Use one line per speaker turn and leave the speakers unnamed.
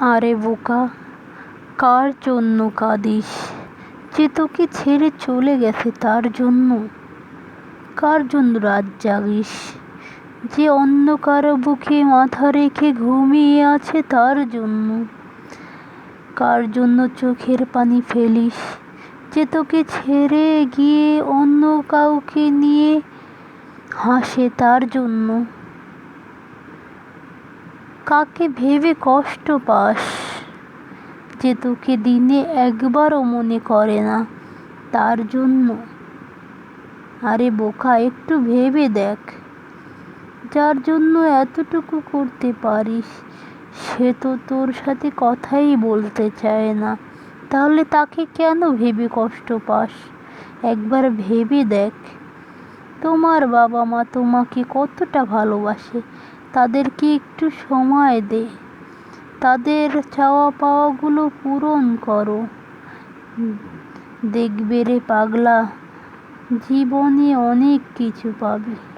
আরে বোকা, কার জন্য কাঁদিস? যে তোকে ছেড়ে চলে গেছে তার জন্য। কার জন্য রাত জাগিস? যে অন্য কারও বুকে মাথা রেখে ঘুমিয়ে আছে তার জন্য। কার জন্য চোখের পানি ফেলিস? যে তোকে ছেড়ে গিয়ে অন্য কাউকে নিয়ে হাসে তার জন্য। কাকে ভেবে কষ্ট পাস? যে তোকে দিনে একবারও মনে করে না, তার জন্য। আরে বোকা, একটু ভেবে দেখ। যার জন্য এতটুকু করতে পারিস, সে তো তোর সাথে কথাই বলতে চায় না। তাহলে তাকে কেন ভেবে কষ্ট পাস? একবার ভেবে দেখ। তোমার বাবা মা তোমাকে কতটা ভালোবাসে তাদেরকে একটু সময় দে। তাদের চাওয়া পাওয়াগুলো পূরণ করো। দেখবে রে পাগলা, জীবনে অনেক কিছু পাবে।